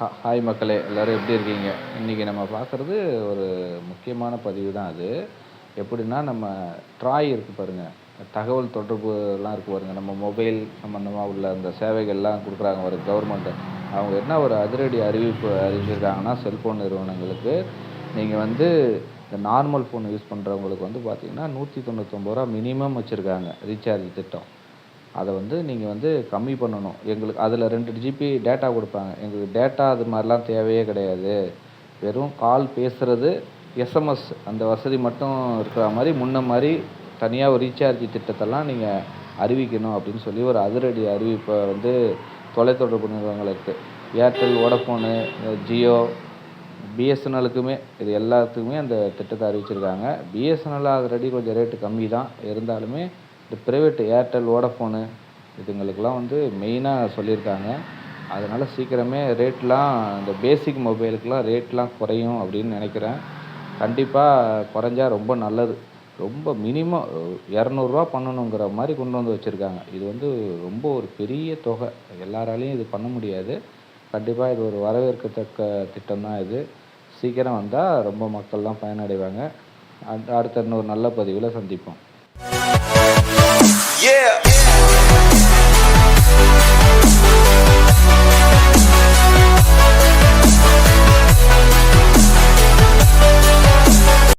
ஹா- ஹாய் மக்களே எல்லோரும் எப்படி இருக்கீங்க? இன்றைக்கி நம்ம பார்க்குறது ஒரு முக்கியமான பதிவு தான் அது. எப்படின்னா நம்ம ட்ராய் இருக்குது பாருங்கள் தகவல் தொடர்புலாம் இருக்குது பாருங்கள் நம்ம மொபைல் சம்மந்தமாக உள்ள அந்த சேவைகள்லாம் கொடுக்குறாங்க ஒரு கவர்மெண்ட்டு அவங்க என்ன ஒரு அதிரடி அறிவிப்பு அறிவிச்சிருக்காங்கன்னா செல்ஃபோன் நிறுவனங்களுக்கு. நீங்கள் வந்து இந்த நார்மல் ஃபோன் யூஸ் பண்ணுறவங்களுக்கு வந்து பார்த்திங்கன்னா நூற்றி தொண்ணூத்தொம்பது ரூபா மினிமம் வச்சுருக்காங்க ரீசார்ஜ் திட்டம். அதை வந்து நீங்கள் வந்து கம்மி பண்ணணும். எங்களுக்கு அதில் ரெண்டு ஜிபி டேட்டா கொடுப்பாங்க. எங்களுக்கு டேட்டா அது மாதிரிலாம் தேவையே கிடையாது. வெறும் கால் பேசுகிறது எஸ்எம்எஸ் அந்த வசதி மட்டும் இருக்கிற மாதிரி முன்ன மாதிரி தனியாக ஒரு ரீசார்ஜ் திட்டத்தெல்லாம் நீங்கள் அறிவிக்கணும் அப்படின்னு சொல்லி ஒரு அதிரடி அறிவிப்பை வந்து தொலைத்தொடர்பு நிறுவனங்களுக்கு ஏர்டெல் வோடஃபோனு ஜியோ பிஎஸ்என்எலுக்குமே இது எல்லாத்துக்குமே அந்த திட்டத்தை அறிவிச்சிருக்காங்க. பிஎஸ்என்எல் ஆல்ரெடி கொஞ்சம் ரேட்டு கம்மி தான் இருந்தாலுமே இந்த ப்ரைவேட் ஏர்டெல் வோடஃபோனு இதுங்களுக்கெல்லாம் வந்து மெயினாக சொல்லியிருக்காங்க. அதனால் சீக்கிரமே ரேட்லாம் இந்த பேசிக் மொபைலுக்கெலாம் ரேட்லாம் குறையும் அப்படின்னு நினைக்கிறேன். கண்டிப்பாக குறைஞ்சா ரொம்ப நல்லது. ரொம்ப மினிமம் இரநூறுவா பண்ணணுங்கிற மாதிரி கொண்டு வந்து வச்சுருக்காங்க. இது வந்து ரொம்ப ஒரு பெரிய தொகை. எல்லாராலையும் இது பண்ண முடியாது. கண்டிப்பாக இது ஒரு வரவேற்கத்தக்க திட்டம் தான் இது. சீக்கிரம் வந்தால் ரொம்ப மக்கள்லாம் பயனடைவாங்க. அடுத்த இன்னொரு நல்ல பதிவில் சந்திப்போம்.